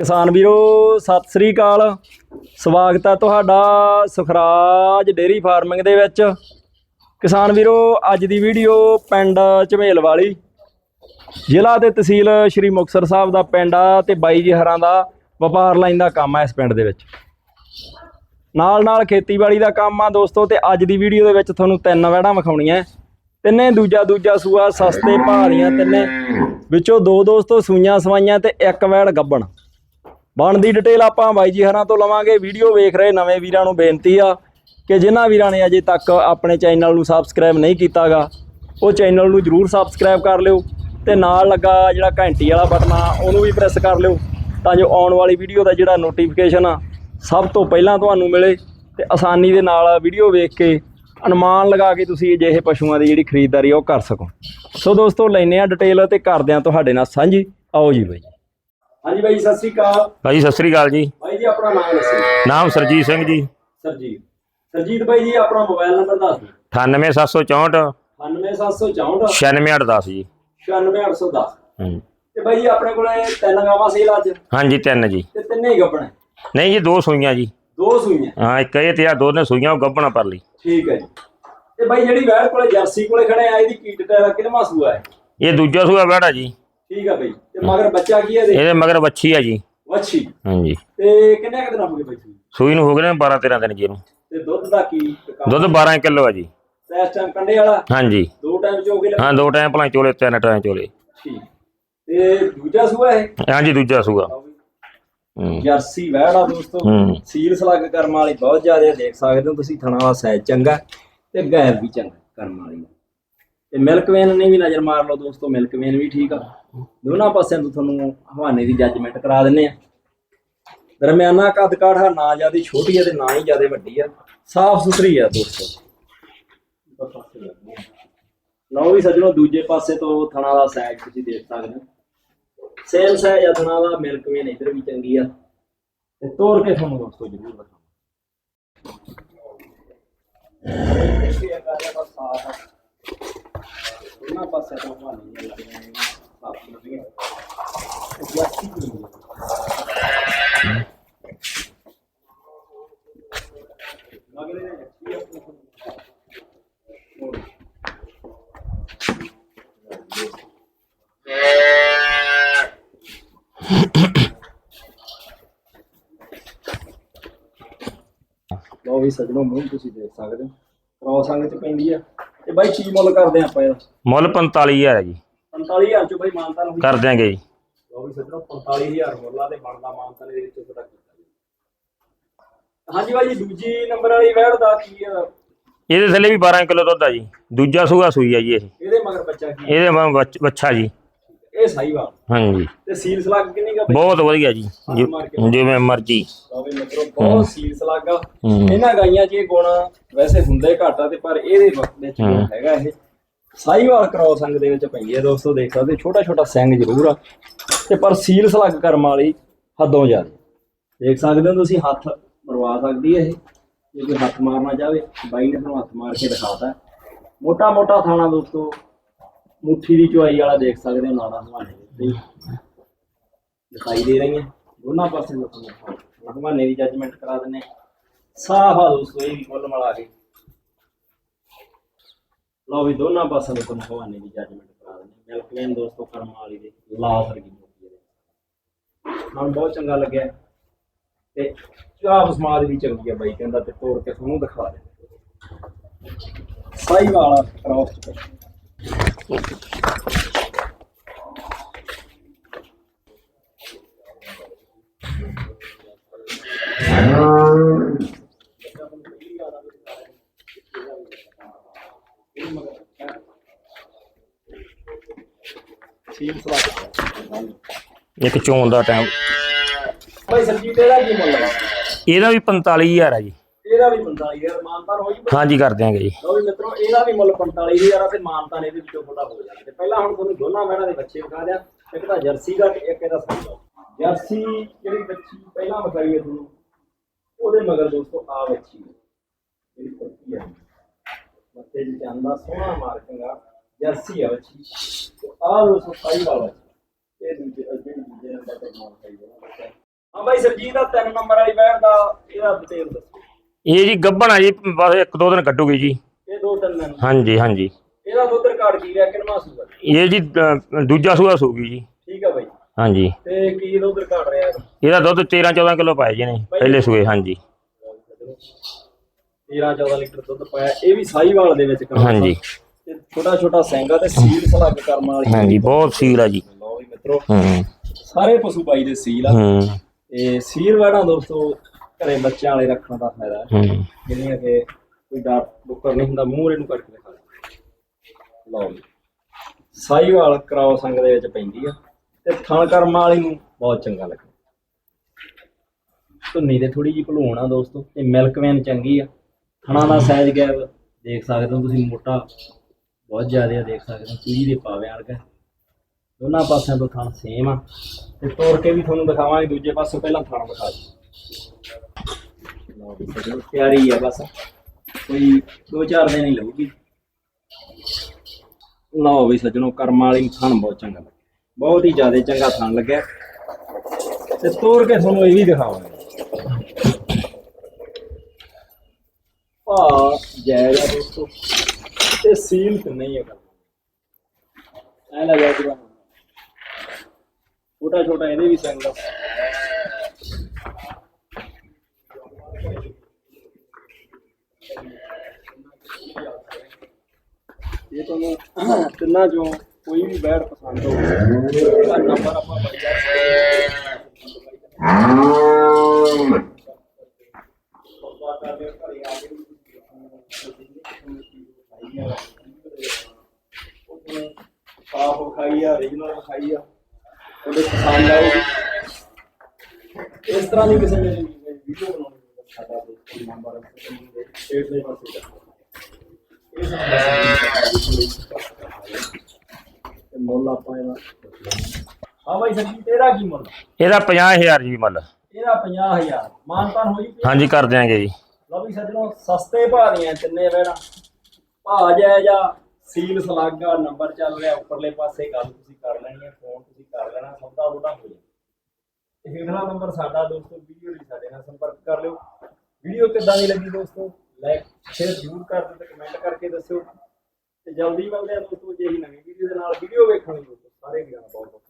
ਕਿਸਾਨ ਵੀਰੋ, ਸਤਿ ਸ੍ਰੀ ਅਕਾਲ। ਸਵਾਗਤ ਹੈ ਤੁਹਾਡਾ ਸੁਖਰਾਜ ਡੇਰੀ ਫਾਰਮਿੰਗ ਦੇ ਵਿੱਚ। ਕਿਸਾਨ ਵੀਰੋ, ਅੱਜ ਦੀ ਵੀਡੀਓ ਪਿੰਡ ਝਮੇਲ ਵਾਲੀ ਜ਼ਿਲ੍ਹਾ ਤੇ ਤਹਿਸੀਲ ਸ਼੍ਰੀ ਮੁਕਤਸਰ ਸਾਹਿਬ ਦਾ ਪਿੰਡ ਆ ਤੇ ਬਾਈ ਜੀ ਹਰਾਂ ਦਾ ਵਪਾਰ ਲਾਈਨ ਦਾ ਕੰਮ ਆ ਇਸ ਪਿੰਡ ਦੇ ਵਿੱਚ। ਨਾਲ ਨਾਲ ਖੇਤੀਬਾੜੀ ਦਾ ਕੰਮ ਆ ਦੋਸਤੋ ਤੇ ਅੱਜ ਦੀ ਵੀਡੀਓ ਦੇ ਵਿੱਚ ਤੁਹਾਨੂੰ ਤਿੰਨ ਵੈੜਾਂ ਵਿਖਾਉਣੀਆਂ। ਤਿੰਨੇ ਦੂਜਾ ਦੂਜਾ ਸੂਆ, ਸਸਤੇ ਭਾਅ ਦੀਆਂ ਤਿੰਨੇ। ਵਿੱਚੋਂ ਦੋ ਦੋਸਤੋ ਸੂਈਆਂ ਸਵਾਈਆਂ ਤੇ ਇੱਕ ਵੈੜ ਗੱਬਣ। ਬਣਦੀ ਡਿਟੇਲ ਆਪਾਂ ਬਾਈ ਜੀ ਹਰਾਂ ਤੋਂ ਲਵਾਂਗੇ। ਵੀਡੀਓ ਵੇਖ ਰਹੇ ਨਵੇਂ ਵੀਰਾਂ ਨੂੰ ਬੇਨਤੀ ਆ ਕਿ ਜਿਨ੍ਹਾਂ ਵੀਰਾਂ ਨੇ ਅਜੇ ਤੱਕ ਆਪਣੇ ਚੈਨਲ ਨੂੰ ਸਬਸਕ੍ਰਾਈਬ ਨਹੀਂ ਕੀਤਾਗਾ, ਉਹ ਚੈਨਲ ਨੂੰ ਜਰੂਰ ਸਬਸਕ੍ਰਾਈਬ ਕਰ ਲਿਓ ਤੇ ਨਾਲ ਲੱਗਾ ਜਿਹੜਾ ਘੰਟੀ ਵਾਲਾ ਬਟਨ ਆ, ਉਹਨੂੰ ਵੀ ਪ੍ਰੈਸ ਕਰ ਲਿਓ ਤਾਂ ਜੋ ਆਉਣ ਵਾਲੀ ਵੀਡੀਓ ਦਾ ਜਿਹੜਾ ਨੋਟੀਫਿਕੇਸ਼ਨ ਆ, ਸਭ ਤੋਂ ਪਹਿਲਾਂ ਤੁਹਾਨੂੰ ਮਿਲੇ ਤੇ ਆਸਾਨੀ ਦੇ ਨਾਲ ਵੀਡੀਓ ਵੇਖ ਕੇ ਅਨੁਮਾਨ ਲਗਾ ਕੇ ਤੁਸੀਂ ਅਜਿਹੇ ਪਸ਼ੂਆਂ ਦੀ ਜਿਹੜੀ ਖਰੀਦਦਾਰੀ ਆ, ਉਹ ਕਰ ਸਕੋ। ਸੋ ਦੋਸਤੋ ਲੈਨੇ ਆ ਡਿਟੇਲ ਤੇ ਕਰਦੇ ਆ ਤੁਹਾਡੇ ਨਾਲ ਸਾਂਝੀ। ਆਓ ਜੀ ਬਾਈ ਹਾਂਜੀ ਬਾਈ ਸਤਿ ਸ੍ਰੀ ਅਕਾਲ। ਭਾਈ ਸਤਿ ਸ੍ਰੀ ਅਕਾਲ ਜੀ। ਬਾਈ ਜੀ ਆਪਣਾ ਨਾਮ ਦੱਸੋ। ਨਾਮ ਸਰਜੀਤ ਸਿੰਘ ਜੀ। ਸਰਜੀਤ। ਸਰਜੀਤ ਬਾਈ ਜੀ ਆਪਣਾ ਮੋਬਾਈਲ ਨੰਬਰ ਦੱਸ ਦਿਓ। 98764 98764 96710 ਜੀ। 96810 ਹਾਂਜੀ। ਤੇ ਬਾਈ ਜੀ ਆਪਣੇ ਕੋਲੇ ਤਿੰਨ ਗਾਵਾਂ ਸੇਲ ਅੱਜ। ਹਾਂਜੀ ਤਿੰਨ ਜੀ। ਤੇ ਤਿੰਨੇ ਹੀ ਗੱਬਣੇ ਨਹੀਂ ਜੀ ਦੋ ਸੂਈਆਂ ਜੀ। ਦੋ ਸੂਈਆਂ। ਹਾਂ ਇੱਕ ਇਹ ਤੇ ਆ ਦੋ ਨੇ ਸੂਈਆਂ ਉਹ ਗੱਭਣਾ ਪਰ ਲਈ। ਠੀਕ ਹੈ ਜੀ। ਤੇ ਬਾਈ ਜਿਹੜੀ ਵੈੜ ਕੋਲੇ ਜਰਸੀ ਕੋਲੇ ਖੜੇ ਆ ਇਹਦੀ ਕੀ ਡਿਟੇਲ ਕਿੰਨਾ ਸੂਆ ਹੈ? ਇਹ ਦੂਜਾ ਸੂਆ ਬੈੜਾ ਜੀ। ਠੀਕ ਆ ਬਾਈ। ਮਗਰ ਬੱਚਾ ਕੀ ਹੈ ਇਹਦੇ? ਮਗਰ ਵੱਛੀ ਆ ਜੀ। ਵੱਛੀ। ਹਾਂਜੀ। ਤੇ ਕਿੰਨੇ ਕੁ ਦਿਨ ਹੋ ਗਏ ਬਾਈ ਸੂਈ? ਸੂਈ ਨੂੰ ਹੋ ਗਏ ਨੇ 12 13 ਦਿਨ ਜੀ ਨੂੰ ਤੇ ਦੁੱਧ ਦਾ ਕੀ ਦੁੱਧ 12 ਕਿਲੋ ਆ ਜੀ। ਤੇ ਇਸ ਟਾਈਮ ਕੰਡੇ ਵਾਲਾ? ਹਾਂਜੀ। ਦੋ ਟਾਈਮ ਚੋ ਕੇ ਹਾਂ ਦੋ ਟਾਈਮ ਭਲਾਂ ਚੋਲੇ ਤਿੰਨ ਟਾਈਮ ਚੋਲੇ। ਠੀਕ। ਤੇ ਦੂਜਾ ਸੂਆ ਹੈ ਹਾਂਜੀ ਦੂਜਾ ਸੂਆ। ਹੂੰ। ਜਰਸੀ ਆ ਦੋਸਤੋ। ਹੂੰ। ਸੀਲ ਸਲੱਗ ਕਰਮ ਵਾਲੀ ਬਹੁਤ ਜ਼ਿਆਦਾ ਦੇਖ ਸਕਦੇ ਹੋ ਤੁਸੀਂ। ਥਣਾ ਦਾ ਸਾਈਜ਼ ਚੰਗਾ ਤੇ ਗੈਰ ਵੀ ਚੰਗਾ ਕਰਮ ਵਾਲੀ। ਤੇ ਮਿਲਕ ਨੇ ਵੀ ਨਜ਼ਰ ਮਾਰ ਲਓ ਦੋਸਤੋ ਮਿਲਕ ਵੀ ਠੀਕ ਆ। ਦੋਨਾਂ ਪਾਸਿਆਂ ਤੋਂ ਤੁਹਾਨੂੰ ਹਵਾਨੇ ਦੀ ਜੱਜਮੈਂਟ ਕਰਾ ਦਿੰਨੇ ਆ। ਦਰਮਿਆਨਾ ਕੱਦ ਕਾਠਾ ਨਾ ਜਿਆਦੀ ਛੋਟੀ ਹੈ ਤੇ ਨਾ ਹੀ ਜਿਆਦੀ ਵੱਡੀ ਆ। ਸਾਫ਼ ਸੁਥਰੀ ਆ ਦੋਸਤੋ। ਲਓ ਵੀ ਸੱਜਣੋ, ਦੂਜੇ ਪਾਸੇ ਤੋਂ ਥਣਾ ਦਾ ਸਾਈਜ਼ ਤੁਸੀਂ ਦੇਖ ਸਕਦੇ ਹੋ। ਸੇਲ ਸਾਈਜ਼ ਆ ਥਣਾ ਦਾ ਮਿਲਕ ਇਧਰ ਵੀ ਚੰਗੀ ਆ। ਤੇ ਤੋੜ ਕੇ ਤੁਹਾਨੂੰ ਦੋਸਤੋ ਜ਼ਰੂਰ ਦਿਖਾਵਾਂ ਉਹਨਾਂ ਪਾਸੇ ਤੋਂ ਭਾਣੀ ਨਹੀਂ ਲੱਗਦੀਆਂ ਸਾਫ਼ ਲੱਗੀਆਂ ਜਾਸਤੀ ਨਹੀਂ ਮਗਲੇ ਨੇ ਅੱਛੀ ਆਪਣੀ ਲਓ ਵੀ ਸਜਣੋ ਮੂੰਹ ਤੁਸੀਂ ਦੇਖ ਸਕਦੇ ਹੋ। ਕ੍ਰੋਸ ਅੰਗ ਚ ਪੈਂਦੀ ਆ। ਤੇ ਬਾਈ ਕੀ ਮੁੱਲ ਕਰਦੇ ਆਪਾਂ ਇਹਦਾ ਮੁੱਲ 45000 ਹੈ ਜੀ। 45000 ਚ ਬਾਈ ਮਾਨਤਾ ਨੂੰ ਕਰ ਦਿਆਂਗੇ ਜੀ। ਲਓ ਵੀ ਸਜਣੋ 45000 ਮੁੱਲਾਂ ਤੇ ਬਣਦਾ ਮਾਨਤਾ ਨੇ ਇਹਦੇ ਵਿੱਚ ਤੁਹਾਡਾ ਕੀਤਾ ਜੀ। ਹਾਂਜੀ ਬਾਈ ਜੀ ਦੂਜੀ ਨੰਬਰ ਵਾਲੀ ਵੈੜ ਦਾ ਕੀ ਆ? ਇਹਦੇ ਥੱਲੇ ਵੀ 12 ਕਿਲੋ ਦੁੱਧ ਆ ਜੀ। ਦੂਜਾ ਸੂਆ ਸੂਈ ਆ ਜੀ ਇਹ। ਇਹਦੇ ਮਗਰ ਬੱਚਾ ਕੀ ਆ? ਇਹਦੇ ਮਗਰ ਵੱਛਾ ਜੀ। ਇਹ ਸਾਈਵਾਲ ਹਾਂਜੀ। ਤੇ ਸੀਲ ਸਲੱਗ ਕਿੰਨੀ ਗਾ ਬਹੁਤ ਵਧੀਆ ਜੀ। ਜਿ- ਜਿਵੇਂ ਮਰਜ਼ੀ। ਲਓ ਵੀ ਮਿੱਤਰੋ ਬਹੁਤ ਸੀਲ ਸਲੱਗ ਆ। ਹੂੰ। ਇਹਨਾਂ ਗਾਈਆਂ 'ਚ ਇਹ ਗੁਣ ਵੈਸੇ ਹੁੰਦੇ ਘੱਟ ਆ ਤੇ ਪਰ ਇਹਦੇ ਵਕਤ ਵਿੱਚ ਗੁਣ ਹੈਗਾ ਇਹ। ਸਾਈਵਾਲ ਕ੍ਰੋਸ ਅੰਗ ਦੇ ਵਿੱਚ ਪੈਂਦੀ ਹੈ ਦੋਸਤੋ ਦੇਖ ਸਕਦੇ ਛੋਟਾ ਛੋਟਾ ਸਿੰਘ ਜ਼ਰੂਰ ਆ। ਤੇ ਪਰ ਸੀਲ ਸਲੱਗ ਕਰਮ ਵਾਲੀ ਹੱਦੋਂ ਜ਼ਿਆਦਾ। ਦੇਖ ਸਕਦੇ ਹੋ ਤੁਸੀਂ ਹੱਥ ਮਰਵਾ ਸਕਦੀ ਹੈ ਇਹ। ਜੇ ਕੋਈ ਹੱਥ ਮਾਰਨਾ ਚਾਹਵੇ ਬਾਈ ਨੇ ਤੁਹਾਨੂੰ ਹੱਥ ਮਾਰ ਕੇ ਦਿਖਾਤਾ। ਮੋਟਾ ਮੋਟਾ ਥਾਣਾ ਦੋਸਤੋ ਮੁੱਠੀ ਦੀ ਚੁਆਈ ਵਾਲਾ ਦੇਖ ਸਕਦੇ ਹੋ ਨਾੜਾ ਹਵਾਨੇ ਦੇ। ਉੱਤੇ। ਦਿਖਾਈ ਦੇ ਰਹੀਆਂ। ਦੋਨਾਂ ਪਾਸੇ ਤੁਹਾਨੂੰ ਹਵਾਨੇ ਦੀ ਜੱਜਮੈਂਟ ਕਰਾ ਦਿੰਨੇ ਸਾਫ਼ ਆ ਦੋਸਤੋ ਇਹ ਵੀ ਮੁੱਲ ਮਿਲਾ ਕੇ। ਲਓ ਵੀ ਦੋਨਾਂ ਪਾਸੇ ਤੁਹਾਨੂੰ ਹਵਾਨੇ ਦੀ ਜੱਜਮੈਂਟ ਕਰਾ ਦਿੰਨੇ ਮਿਲਕ ਲੈਣ ਦੋਸਤੋ ਕਰਮ ਵਾਲੀ ਦੇ ਲਾਲ ਵਰਗੀ ਮੋਟੀ ਦੇ ਮਨ ਬਹੁਤ ਚੰਗਾ ਲੱਗਿਆ। ਤੇ ਚਾਹ ਸਮਾਦ ਵੀ ਚੰਗੀ ਆ ਬਾਈ ਕਹਿੰਦਾ ਤੇ ਤੋੜ ਕੇ ਤੁਹਾਨੂੰ ਦਿਖਾ ਦੇ ਸਾਈ ਵਾਲਾ ਕ੍ਰਾਸ ਚ ਇੱਕ ਚੋਣ ਦਾ ਟਾਈਮ ਬਾਈ ਸਰਜੀਤ ਇਹਦਾ ਕੀ ਮੁੱਲ ਹੈ ਇਹਦਾ ਵੀ 45000 ਆ ਜੀ। ਇਹਦਾ ਵੀ 45000 ਮਾਨਤਾਨ ਹੋਈ ਹਾਂਜੀ ਕਰ ਦਿਆਂਗੇ ਜੀ। ਲਓ ਵੀ ਮਿੱਤਰੋ ਇਹਦਾ ਵੀ ਮੁੱਲ 45000 ਆ ਤੇ ਮਾਨਤਾਨ ਇਹਦੇ ਵਿੱਚੋਂ ਥੋੜਾ ਹੋ ਜਾਣਾ ਤੇ ਪਹਿਲਾਂ ਹੁਣ ਤੁਹਾਨੂੰ ਦੋਨਾਂ ਮੈਡਾਂ ਦੇ ਬੱਚੇ ਵਿਖਾ ਦਿਆ। ਇੱਕ ਤਾਂ ਜਰਸੀ ਦਾ ਤੇ ਇੱਕ ਇਹਦਾ ਸੰਭਾ ਜਰਸੀ ਜਿਹੜੀ ਬੱਚੀ ਪਹਿਲਾਂ ਵਿਖਾਈ ਹੈ ਤੁਹਾਨੂੰ ਉਹਦੇ ਮਗਰ ਦੋਸਤੋ ਆ ਬੱਚੀ ਹੈ ਜਿਹੜੀ ਕੁੱਤੀ ਹੈ। ਮੱਥੇ ਦੀ ਜਾਂਦਾ ਸੋਹਣਾ ਮਾਰਕਿੰਗ ਆ ਜਰਸੀ ਆ ਬੱਚੀ। ਆ ਦੋਸਤੋ ਸਾਈ ਵਾਲਾ ਇਹ ਦੂਜੇ ਜਿਹੜੀ ਦੂਜੇ ਨੰਬਰ ਤੇ ਮਾਰ ਪਾਈ ਬੱਚਾ। ਬਾਬਾ ਜੀ ਸਰਜੀਤ ਦਾ ਤਿੰਨ ਨੰਬਰ ਵਾਲੀ ਬੈਠ ਦਾ ਇਹਦਾ ਡਿਟੇਲ ਦੱਸੋ। ਇਹ ਜੀ ਗੱਬਣ ਆ ਜੀ ਬਸ ਇੱਕ ਦੋ ਦਿਨ ਕੱਢੂਗੀ ਜੀ। ਇਹ ਦੋ ਤਿੰਨ ਦਿਨ। ਹਾਂਜੀ ਹਾਂਜੀ। ਇਹਦਾ ਦੁੱਧ ਰਿਕਾਰਡ ਕੀ ਹੈ ਕਿੰਨਾ ਸੂਗਾ? ਇਹ ਜੀ ਅ, ਦੂਜਾ ਸੂਆ ਸੂਗੀ ਜੀ। ਠੀਕ ਆ ਬਾਈ। ਹਾਂਜੀ। ਤੇ ਕੀ ਦੁੱਧ ਰਿਕਾਰਡ ਰਿਹਾ ਇਹਦਾ? ਇਹਦਾ ਦੁੱਧ 13 14 ਕਿਲੋ ਪਾਏ ਜੀ ਨੇ ਪਹਿਲੇ ਸੂਏ ਹਾਂਜੀ। 13 14 ਲੀਟਰ ਦੁੱਧ ਪਾਇਆ ਇਹ ਵੀ ਸਾਈਵਾਲ ਦੇ ਵਿੱਚ ਕਰਾਉਂਦਾ ਹਾਂਜੀ। ਤੇ ਛੋਟਾ ਛੋਟਾ ਸੈਂਗਾ ਤੇ ਸੀਲ ਸਲੱਗ ਕਰਨ ਵਾਲੀ। ਹਾਂਜੀ ਬਹੁਤ ਸੀਲ ਆ ਜੀ। ਲਓ ਵੀ ਮਿੱਤਰੋ ਹੂੰ। ਸਾਰੇ ਪਸ਼ੂ ਬਾਈ ਦੇ ਸੀਲ ਆ। ਹੂੰ। ਤੇ ਸੀਲ ਵੜਾਂ ਦੋਸਤੋ ਘਰੇ ਬੱਚਿਆਂ ਵਾਲੇ ਰੱਖਣ ਦਾ ਫਾਇਦਾ ਹੈ। ਹੂੰ। ਜਿਹੜੀਆਂ ਕਿ ਕੋਈ ਡਰ ਡੁੱਕਰ ਨਹੀਂ ਹੁੰਦਾ ਮੂੰਹ ਇਹਨੂੰ ਕਰਕੇ ਦਿਖਾ ਦਿਓ। ਲਓ ਜੀ। ਸਾਈਵਾਲ ਕਰਾਓ ਸੰਗ ਦੇ ਵਿੱਚ ਪੈਂਦੀ ਆ। ਤੇ ਥਣ ਕਰਮ ਵਾਲੀ ਨੂੰ ਬਹੁਤ ਚੰਗਾ ਲੱਗਾ ਧੁੰਨੀ ਤੇ ਥੋੜੀ ਜਿਹੀ ਭਲੂਣ ਆ ਦੋਸਤੋ ਤੇ ਮਿਲਕ ਵੈਨ ਚੰਗੀ ਆ। ਥਣਾ ਦਾ ਸਾਈਜ਼ ਗੈਪ ਦੇਖ ਸਕਦੇ ਹੋ ਤੁਸੀਂ ਮੋਟਾ ਬਹੁਤ ਜ਼ਿਆਦਾ ਆ ਦੇਖ ਸਕਦੇ ਹੋ। ਚੂਈ ਦੇ ਪਾਵੇ ਵਰਗਾ। ਦੋਨਾਂ ਪਾਸਿਆਂ ਤੋਂ ਥਣ ਸੇਮ ਆ। ਤੇ ਤੋੜ ਕੇ ਵੀ ਤੁਹਾਨੂੰ ਦਿਖਾਵਾਂਗੇ ਦੂਜੇ ਪਾਸੇ ਪਹਿਲਾਂ ਥਣ ਦਿਖਾ ਦਿਓ। ਲਓ ਜੀ ਤਿਆਰੀ ਆ ਬਸ। ਕੋਈ 2-4 ਦਿਨ ਹੀ ਲਊਗੀ। ਲਓ ਵੀ ਸੱਜਣੋ, ਕਰਮ ਵਾਲੀ ਥਣ ਬਹੁਤ ਚੰਗਾ ਲੱਗਿਆ। ਬਹੁਤ ਹੀ ਜ਼ਿਆਦਾ ਚੰਗਾ ਥਣ ਲੱਗਿਆ। ਤੇ ਤੋੜ ਕੇ ਤੁਹਾਨੂੰ ਇਹ ਵੀ ਦਿਖਾਵਾਂਗੇ। ਆ ਜਾਇਜ਼ ਆ ਦੋਸਤੋ। ਤੇ ਸੀਲ ਤੇ ਨਹੀਂ ਹੈਗਾ ਐ ਲੱਗਾ ਜੀ ਛੋਟਾ ਛੋਟਾ ਇਹਦੇ ਵੀ ਸੰਗ ਤੁਹਾਨੂੰ ਤਿੰਨਾਂ ਚੋਂ ਕੋਈ ਵੀ ਬੈਡ ਪਸੰਦ ਹੋਵੇ ਉਹਦਾ ਨੰਬਰ ਆਪਾਂ ਬੜੀ ਸਾਫ਼ ਖਾਈ ਆ ਰੀਜਨਲ ਖਾਈ ਆ ਉਹਦੇ ਪਸੰਦ ਆਊਗੀ ਇਸ ਤਰ੍ਹਾਂ ਦੀ ਕਿਸੇ ਨੇ ਵੀਡੀਓ ਬਣਾਉਣੀ ਹੋਵੇ ਸਾਡਾ ਦੋਸਤ ਨੰਬਰ ਪੇਜ ਦੇ ਪਾਸੇ ਦਾ ਤੇ ਮੁੱਲ ਆਪਾਂ ਇਹਦਾ। ਹਾਂ ਬਾਈ ਸੱਜੀ ਤੇਰਾ ਕੀ ਮੁੱਲ? ਇਹਦਾ 50000 ਜੀ ਮੁੱਲ। ਇਹਦਾ 50000 ਮਾਨਤਾਨ ਹੋਈ ਹਾਂਜੀ ਕਰ ਦਿਆਂਗੇ ਜੀ। ਲਓ ਵੀ ਸੱਜਣੋ ਸਸਤੇ ਭਾਅ ਦੀਆਂ ਤਿੰਨੇ ਬੈਣਾ ਭਾਅ ਜਾਇ ਜਾਂ ਸੀਲ ਸਲਾਗਾ ਨੰਬਰ ਚੱਲ ਰਿਹਾ ਉੱਪਰਲੇ ਪਾਸੇ ਗੱਲ ਤੁਸੀਂ ਕਰ ਲੈਣੀ ਹੈ ਫੋਨ ਤੁਸੀਂ ਕਰ ਲੈਣਾ ਸੌਦਾ ਉਹਦਾ ਹੋ ਜਾਏ ਤੇ ਹੇਠਲਾ ਨੰਬਰ ਸਾਡਾ ਦੋਸਤੋ ਵੀਡੀਓ ਲਈ ਸਾਡੇ ਨਾਲ ਸੰਪਰਕ ਕਰ ਲਿਓ। ਵੀਡੀਓ ਕਿੱਦਾਂ ਦੀ ਲੱਗੀ ਦੋਸਤੋ? ਲਾਈਕ ਸ਼ੇਅਰ ਜ਼ਰੂਰ ਕਰ ਦਿਓ ਤੇ ਕਮੈਂਟ ਕਰਕੇ ਦੱਸਿਓ। ਤੇ ਜਲਦੀ ਮਿਲਦੇ ਆ ਦੋਸਤੋ ਜੇ ਹੀ ਨਵੀਂ ਵੀਡੀਓ ਦੇ ਨਾਲ। ਵੀਡੀਓ ਵੇਖਣ ਲਈ ਦੋਸਤੋ, ਸਾਰੇ ਵੀਰਾਂ ਦਾ ਬਹੁਤ ਬਹੁਤ